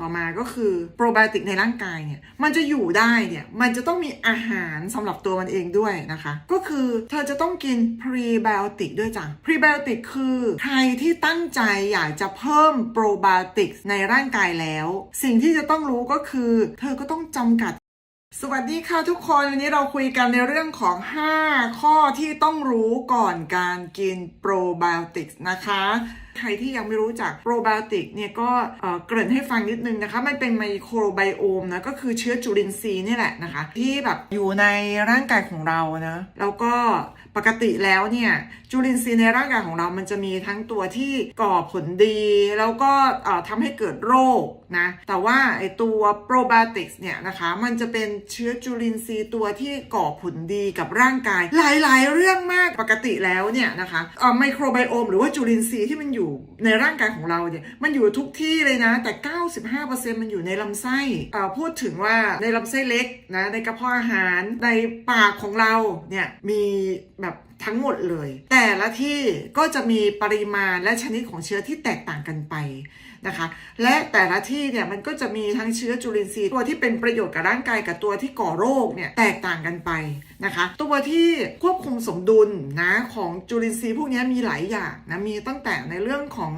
ต่อมาก็คือโปรไบโอติกในร่างกายเนี่ยมันจะอยู่ได้เนี่ยมันจะต้องมีอาหารสำหรับตัวมันเองด้วยนะคะ ก็คือเธอจะต้องกินพรีไบโอติกด้วยจ้ะพรีไบโอติกคือใครที่ตั้งใจอยากจะเพิ่มโปรไบโอติกในร่างกายแล้ว สิ่งที่จะต้องรู้ก็คือ เธอก็ต้องจำกัดสวัสดีค่ะทุกคนวันนี้เราคุยกันในเรื่องของ 5 ข้อที่ต้องรู้ก่อนการกินโปรไบโอติกนะคะใครที่ยังไม่รู้จักโปรไบโอติกเนี่ยก็เกริ่นให้ฟังนิดนึงนะคะ มันเป็นไมโครไบโอมนะก็คือเชื้อจุลินทรีย์นี่แหละนะคะ ที่แบบอยู่ในร่างกายของเรานะแล้วก็ปกติแล้วเนี่ยจุลินทรีย์ในร่างกายของเรามันจะมีทั้งตัวที่ก่อผลดี แล้วก็เอ่อทำให้เกิดโรคนะแต่ว่าไอตัวโปรไบโอติกเนี่ยนะคะมันจะเป็นเชื้อจุลินทรีย์ตัวที่ก่อผลดีกับร่างกาย หลายๆ เรื่องมากปกติแล้วเนี่ยนะคะไมโครไบโอมหรือว่าจุลินทรีย์ที่มันอยู่ในร่างกายของเราเนี่ยมันอยู่ทุกที่เลยนะ แต่ 95%มันอยู่ในลำไส้พูดถึงว่าในลำไส้เล็กนะในกระเพาะอาหารในปากของเราเนี่ยมีแบบทั้งหมดเลย แต่ละที่ก็จะมีปริมาณและชนิดของเชื้อที่แตกต่างกันไป นะคะ และแต่ละที่เนี่ยมันก็จะมีทั้งเชื้อจุลินทรีย์ตัวที่เป็นประโยชน์กับร่างกายกับตัวที่ก่อโรคเนี่ยแตกต่างกันไปนะคะ ตัวที่ควบคุมสมดุลนะของจุลินทรีย์พวกนี้มีหลายอย่างนะมีตั้งแต่ในเรื่องของ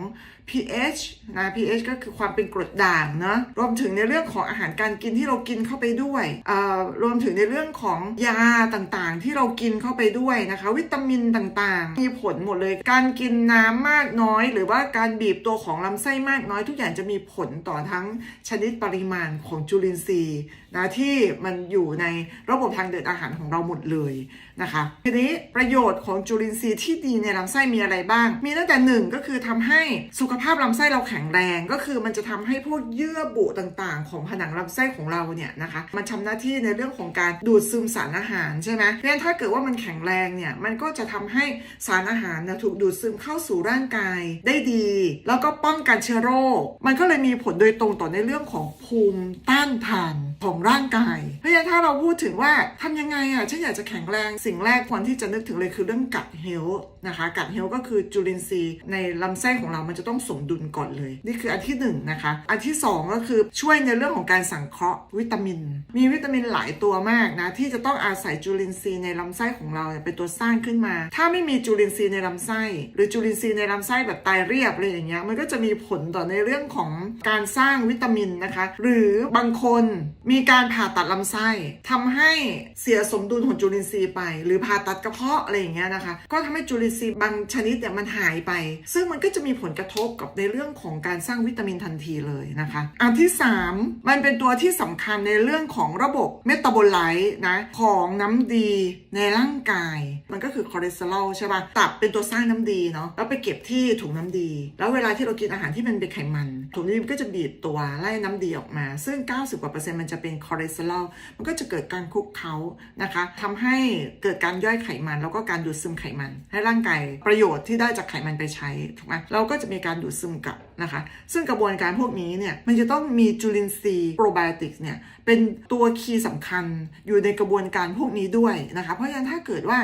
pH นะ pH ก็คือความเป็นกรดด่างเนอะรวมถึงในเรื่องของอาหารการกินที่เรากินเข้าไปด้วยอ่อรวมถึงในเรื่องของยาต่างๆ ที่เรากินเข้าไปด้วยนะคะ วิตามินต่างๆ มีผลหมดเลย การกินน้ำมากน้อย หรือว่าการบีบตัวของลำไส้มากน้อยทุกอย่างจะมีผลต่อทั้งชนิดปริมาณของจุลินทรีย์นะที่มันอยู่ในระบบทางเดินอาหารของเราหมดเลยนะคะทีนี้ประโยชน์ของจุลินทรีย์ที่ดีในลำไส้มีอะไรบ้าง มีตั้งแต่หนึ่งก็คือทำให้สุขภาพลำไส้เราแข็งแรงก็คือมันจะทำให้พวกเยื่อบุต่างๆ ของผนังลำไส้ของเราเนี่ยนะคะมันทำหน้าที่ในเรื่องของการดูดซึมสารอาหารใช่ไหมเพราะฉะนั้นถ้าเกิดว่ามันแข็งแรงเนี่ยมันก็จะทำให้สารอาหารนะถูกดูดซึมเข้าสู่ร่างกายได้ดี แล้วก็ป้องกันเชื้อโรค มันก็เลยมีผลโดยตรงต่อในเรื่องของภูมิต้านทานของร่างกาย เพราะฉะนั้นถ้าเราพูดถึงว่าทำยังไงอะฉันอยากจะแข็งแรงสิ่งแรกควรที่จะนึกถึงเลยคือเรื่องกัดเฮลนะคะกัดเฮลก็คือจุลินทรีย์ในลำไส้ของเรามันจะต้องสมดุลก่อนเลย นี่คืออันที่หนึ่งนะคะ อันที่สองก็คือช่วยในเรื่องของการสังเคราะห์วิตามิน มีวิตามินหลายตัวมากนะที่จะต้องอาศัยจุลินทรีย์ในลำไส้ของเราเป็นตัวสร้างขึ้นมา ถ้าไม่มีจุลินทรีย์ในลำไส้ หรือจุลินทรีย์ในลำไส้แบบตายเรียบอะไรอย่างเงี้ยมันก็จะมีผลต่อในเรื่องของการสร้างวิตามินนะคะ หรือบางคนมีการผ่าตัดลำไส้ทำให้เสียสมดุลของจุลินทรีย์ไป หรือผ่าตัดกระเพาะอะไรอย่างเงี้ยนะคะ ก็ทำให้จุลินทรีย์บางชนิดเนี่ยมันหายไป ซึ่งมันก็จะมีผลกระทบกับในเรื่องของการสร้างวิตามินทันทีเลยนะคะ อันที่ 3 มันเป็นตัวที่สำคัญในเรื่องของระบบเมตาบอลไลต์นะของน้ำดีในร่างกาย มันก็คือคอเลสเตอรอลใช่ปะตับเป็นตัวสร้างน้ำดีเนาะแล้วไปเก็บที่ถุงน้ำดี แล้วเวลาที่เรากินอาหารที่มันเป็นไขมัน ถุงน้ำดีก็จะบีบตัวไล่น้ำดีออกมา ซึ่ง 90กว่าเปอร์เซ็นต์มันจะเป็นคอเลสเตอรอลมันก็จะเกิดการคุกเคล้านะคะทำให้เกิดการย่อยไขมัน แล้วก็การดูดซึมไขมัน ให้ร่างกายประโยชน์ที่ได้จากไขมันไปใช้ถูกไหมเราก็จะมีการดูดซึมกลับนะคะ ซึ่งกระบวนการพวกนี้เนี่ยมันจะต้องมีจุลินทรีย์โปรไบโอติกเนี่ยเป็นตัวคีย์สำคัญอยู่ในกระบวนการพวกนี้ด้วยนะคะ เพราะฉะนั้นถ้าเกิดว่า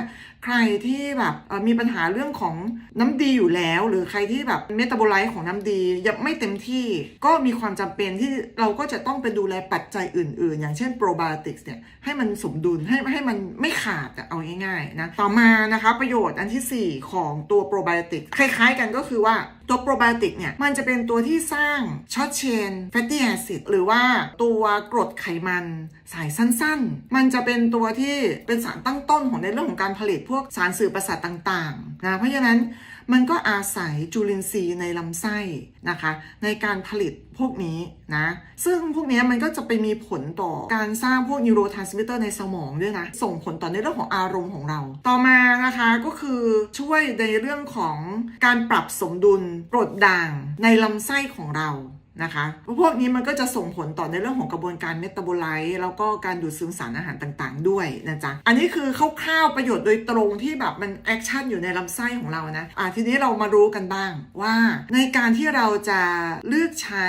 ใครที่แบบมีปัญหาเรื่องของน้ำดีอยู่แล้ว หรือใครที่แบบเมตาบอไลต์ของน้ำดียังไม่เต็มที่ก็มีความจำเป็นที่เราก็จะต้องไปดูแลปัจจัยอื่น ๆ อย่างเช่นโปรไบโอติกเนี่ยให้มันสมดุลให้ให้มันไม่ขาดเอาง่ายๆนะต่อมานะคะประโยชน์อันทีสี่4 ของตัวโปรไบโอติกคล้ายๆ กันก็คือว่าตัวโปรไบโอติกเนี่ยมันจะจะเป็นตัวที่สร้างช็อตเชนแฟตตี้แอซิดหรือว่าตัวกรดไขมันสายสั้นๆ มันจะเป็นตัวที่เป็นสารตั้งต้นของในเรื่องของการผลิตพวกสารสื่อประสาทต่างๆนะเพราะฉะนั้น มันก็อาศัยจุลินทรีย์ในลำไส้นะคะ ในการผลิตพวกนี้นะ ซึ่งพวกนี้มันก็จะไปมีผลต่อการสร้างพวกนิวโรทรานสมิเตอร์ในสมองด้วยนะ ส่งผลต่อในเรื่องของอารมณ์ของเรา ต่อมานะคะก็คือช่วยในเรื่องของการปรับสมดุลกรดด่างในลำไส้ของเรา นะคะพวกนี้มันก็จะส่งผลต่อในเรื่องของกระบวนการเมตาบอไลต์แล้วก็การดูดซึมสารอาหารต่างๆ ด้วยนะจ๊ะ อันนี้คือคร่าวๆประโยชน์โดยตรงที่แบบมันแอคชั่นอยู่ในลำไส้ของเรานะอะทีนี้เรามารู้กันบ้างว่า ในการที่เราจะเลือกใช้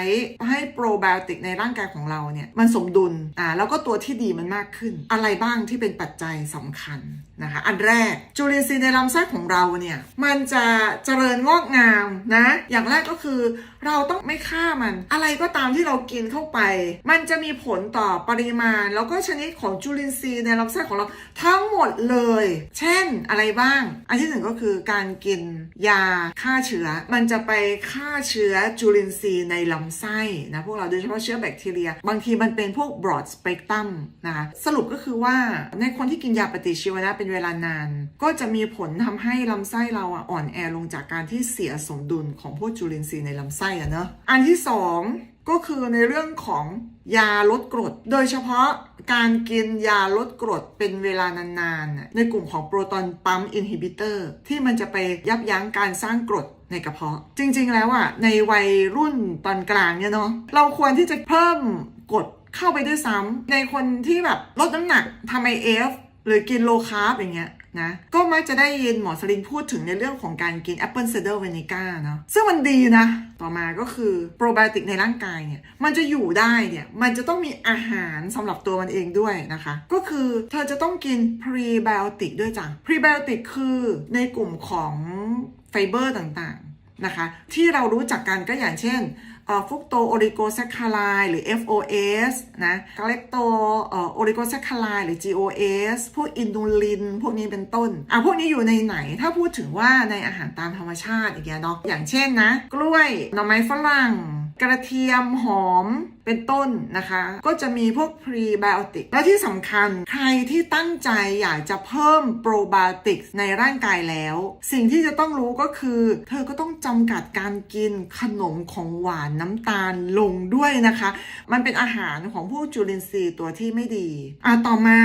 ให้โปรไบโอติกในร่างกายของเราเนี่ยมันสมดุลอ่าแล้วก็ตัวที่ดีมันมากขึ้น อะไรบ้างที่เป็นปัจจัยสำคัญนะคะ อันแรกจุลินทรีย์ในลำไส้ของเราเนี่ยมันจะเจริญงอกงามนะอย่างแรกก็คือเราต้องไม่ฆ่ามันอะไรก็ตามที่เรากินเข้าไป มันจะมีผลต่อปริมาณ แล้วก็ชนิดของจุลินทรีย์ในลำไส้ของเราทั้งหมดเลย เช่นอะไรบ้าง อันที่หนึ่งก็คือการกินยาฆ่าเชื้อ มันจะไปฆ่าเชื้อจุลินทรีย์ในลำไส้นะพวกเราโดยเฉพาะเชื้อแบคทีเรีย บางทีมันเป็นพวก broad spectrum นะคะสรุปก็คือว่าในคนที่กินยาปฏิชีวนะเป็นเวลานาน ก็จะมีผลทำให้ลำไส้เราอ่อนแอลงจากการที่เสียสมดุลของพวกจุลินทรีย์ในลำไส้อะเนอะอันที่สองก็คือในเรื่องของยาลดกรด โดยเฉพาะการกินยาลดกรดเป็นเวลานานๆ ในกลุ่มของโปรตอนปั๊มอินฮิบิเตอร์ที่มันจะไปยับยั้งการสร้างกรดในกระเพาะ จริงๆแล้วอะในวัยรุ่นตอนกลางเนี่ยเนาะเราควรที่จะเพิ่มกรดเข้าไปด้วยซ้ำในคนที่แบบลดน้ำหนักทำไอเอฟหรือกินโลคาร์บอย่างเงี้ย นะ ก็มักจะได้ยินหมอสลินพูดถึงในเรื่องของการกินแอปเปิลเซเดอร์เวนิก้าเนาะซึ่งมันดีนะ ต่อมาก็คือโปรไบโอติกในร่างกายเนี่ยมันจะอยู่ได้เนี่ยมันจะต้องมีอาหารสำหรับตัวมันเองด้วยนะคะ ก็คือเธอจะต้องกินพรีไบโอติกด้วยจ้ะพรีไบโอติกคือในกลุ่มของไฟเบอร์ต่างๆ นะคะ ที่เรารู้จักกันก็อย่างเช่นฟุกโตโอริโกแซคคาไลหรือ FOS นะกาเลกโตโอริโกแซคคาไลหรือ GOS พวกอินดูลิน พวกนี้เป็นต้น อะ พวกนี้อยู่ในไหน ถ้าพูดถึงว่าในอาหารตามธรรมชาติอย่างเงี้ยเนาะ อย่างเช่นนะ กล้วย หน่อไม้ฝรั่ง กระเทียม หอมเป็นต้นนะคะ ก็จะมีพวกพรีไบโอติกและที่สำคัญใครที่ตั้งใจอยากจะเพิ่มโปรไบโอติกในร่างกายแล้ว สิ่งที่จะต้องรู้ก็คือ เธอก็ต้องจำกัดการกินขนมของหวานน้ำตาลลงด้วยนะคะ มันเป็นอาหารของพวกจุลินทรีย์ตัวที่ไม่ดี อะต่อมา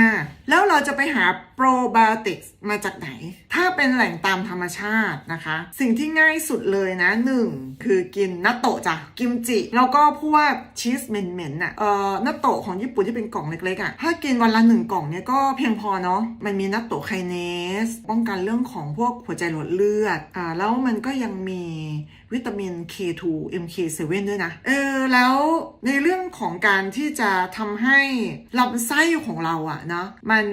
แล้วเราจะไปหาโปรไบโอติกมาจากไหน ถ้าเป็นแหล่งตามธรรมชาตินะคะ สิ่งที่ง่ายสุดเลยนะหนึ่งคือกินนัตโตะจ้ะกิมจิ แล้วก็พวกชีสเหม็นๆน่ะเอ่อนัตโตะของญี่ปุ่นที่เป็นกล่องเล็กๆอะถ้ากินวันละหนึ่งกล่องเนี่ยก็เพียงพอเนาะมันมีนัตโตะไคเนส ป้องกันเรื่องของพวกหัวใจหลอดเลือดอ่าแล้วมันก็ยังมี วิตามิน K2 MK7 ด้วยนะ เออ แล้วในเรื่องของการที่จะทำให้ลำไส้ของเราอะนะ มัน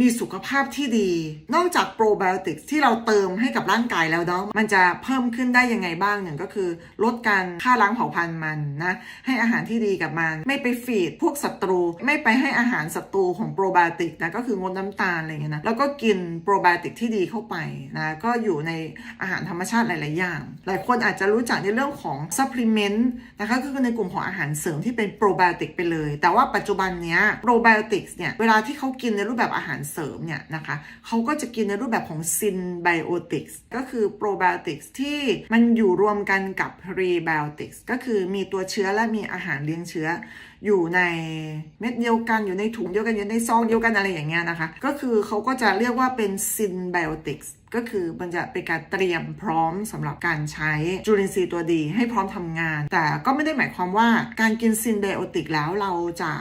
มีสุขภาพที่ดี นอกจากโปรไบโอติกที่เราเติมให้กับร่างกายแล้วเนาะมันจะเพิ่มขึ้นได้ยังไงบ้างหนึ่งก็คือ ลดการฆ่าล้างเผาพันธุ์มันนะ ให้อาหารที่ดีกับมัน ไม่ไปฟีดพวกศัตรู ไม่ไปให้อาหารศัตรูของโปรไบโอติกนะ ก็คืองดน้ำตาลอะไรเงี้ยนะ แล้วก็กินโปรไบโอติกที่ดีเข้าไปนะ ก็อยู่ในอาหารธรรมชาติหลาย ๆ อย่าง หลายคนอาจจะรู้จักในเรื่องของซัพพลีเมนต์นะคะก็คือในกลุ่มของอาหารเสริมที่เป็นโปรไบโอติกไปเลย แต่ว่าปัจจุบันเนี้ยโปรไบโอติกเนี่ยเวลาที่เขากินในรูปแบบอาหารเสริมเนี่ยนะคะเขาก็จะกินในรูปแบบของซินไบโอติกก็คือโปรไบโอติกที่มันอยู่รวมกันกับพรีไบโอติกก็คือมีตัวเชื้อและมีอาหารเลี้ยงเชื้อ อยู่ในเม็ดเดียวกันอยู่ในถุงเดียวกันอยู่ในซองเดียวกันอะไรอย่างเงี้ยนะคะ ก็คือเขาก็จะเรียกว่าเป็นซินไบโอติกก็คือมันจะเป็นการเตรียมพร้อมสำหรับการใช้จุลินทรีย์ตัวดีให้พร้อมทำงาน แต่ก็ไม่ได้หมายความว่าการกินซินไบโอติกแล้วเราจะ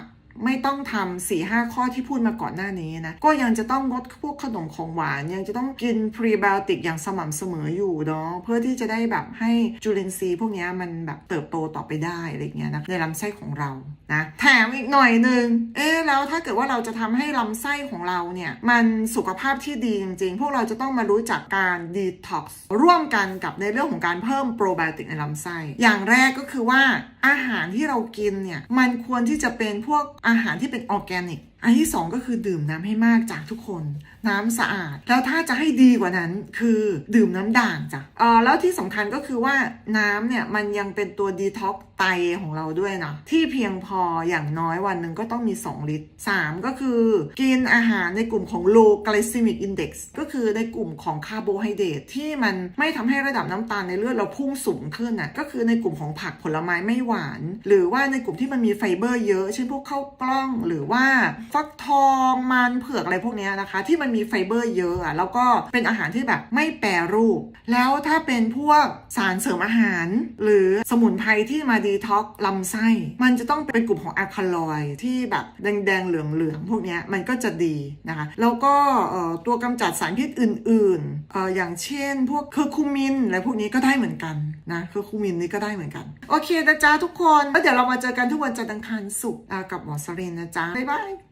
ไม่ต้องทำสี่ห้าข้อที่พูดมาก่อนหน้านี้นะ ก็ยังจะต้องงดพวกขนมของหวาน ยังจะต้องกินพรีไบโอติกอย่างสม่ำเสมออยู่เนาะเพื่อที่จะได้แบบให้จุลินทรีย์พวกนี้มันแบบเติบโตต่อไปได้อะไรเงี้ยนะในลำไส้ของเรานะแถมอีกหน่อยหนึ่งเอ๊แล้วถ้าเกิดว่าเราจะทำให้ลำไส้ของเราเนี่ย มันสุขภาพที่ดีจริงๆ พวกเราจะต้องมารู้จักการดีท็อกซ์ร่วมกันกับในเรื่องของการเพิ่มโปรไบโอติกในลำไส้ อย่างแรกก็คือว่าอาหารที่เรากินเนี่ย มันควรที่จะเป็นพวกอาหารที่เป็นออร์แกนิก อันที่สองก็คือดื่มน้ำให้มากจากทุกคน น้ำสะอาด แล้วถ้าจะให้ดีกว่านั้นคือดื่มน้ำด่างจ้ะเออแล้วที่สำคัญก็คือว่าน้ำเนี่ยมันยังเป็นตัวดีท็อก ไตของเราด้วยนะที่เพียงพออย่างน้อยวันหนึ่งก็ต้องมี 2 ลิตร 3 ก็คือ กินอาหารในกลุ่มของ low glycemic index ก็คือในกลุ่มของคาร์โบไฮเดรตที่มันไม่ทำให้ระดับน้ำตาลในเลือดเราพุ่งสูงขึ้นนะก็คือในกลุ่มของผักผลไม้ไม่หวาน หรือว่าในกลุ่มที่มันมีไฟเบอร์เยอะ เช่นพวกข้าวกล้องหรือว่าฟักทองมันเผือกอะไรพวกนี้นะคะ ที่มันมีไฟเบอร์เยอะอะแล้วก็เป็นอาหารที่แบบไม่แปรรูป แล้วถ้าเป็นพวกสารเสริมอาหาร หรือสมุนไพรที่มาดท็อกลำไส้ มันจะต้องเป็นกลุ่มของอะคาลอยที่แบบแดงๆ เหลืองๆ พวกนี้มันก็จะดีนะคะ แล้วก็ตัวกำจัดสารพิษอื่นๆออย่างเช่น พวกเคอร์คูมินอะไรพวกนี้ก็ได้เหมือนกันนะเคอร์คูมินนี่ก็ได้เหมือนกัน โอเคนะจ๊ะทุกคนแล้วเดี๋ยวเรามาเจอกันทุกวันจันทร์อังคารศุกร์กับหมอสเรนนะจ๊ะบ๊ายบาย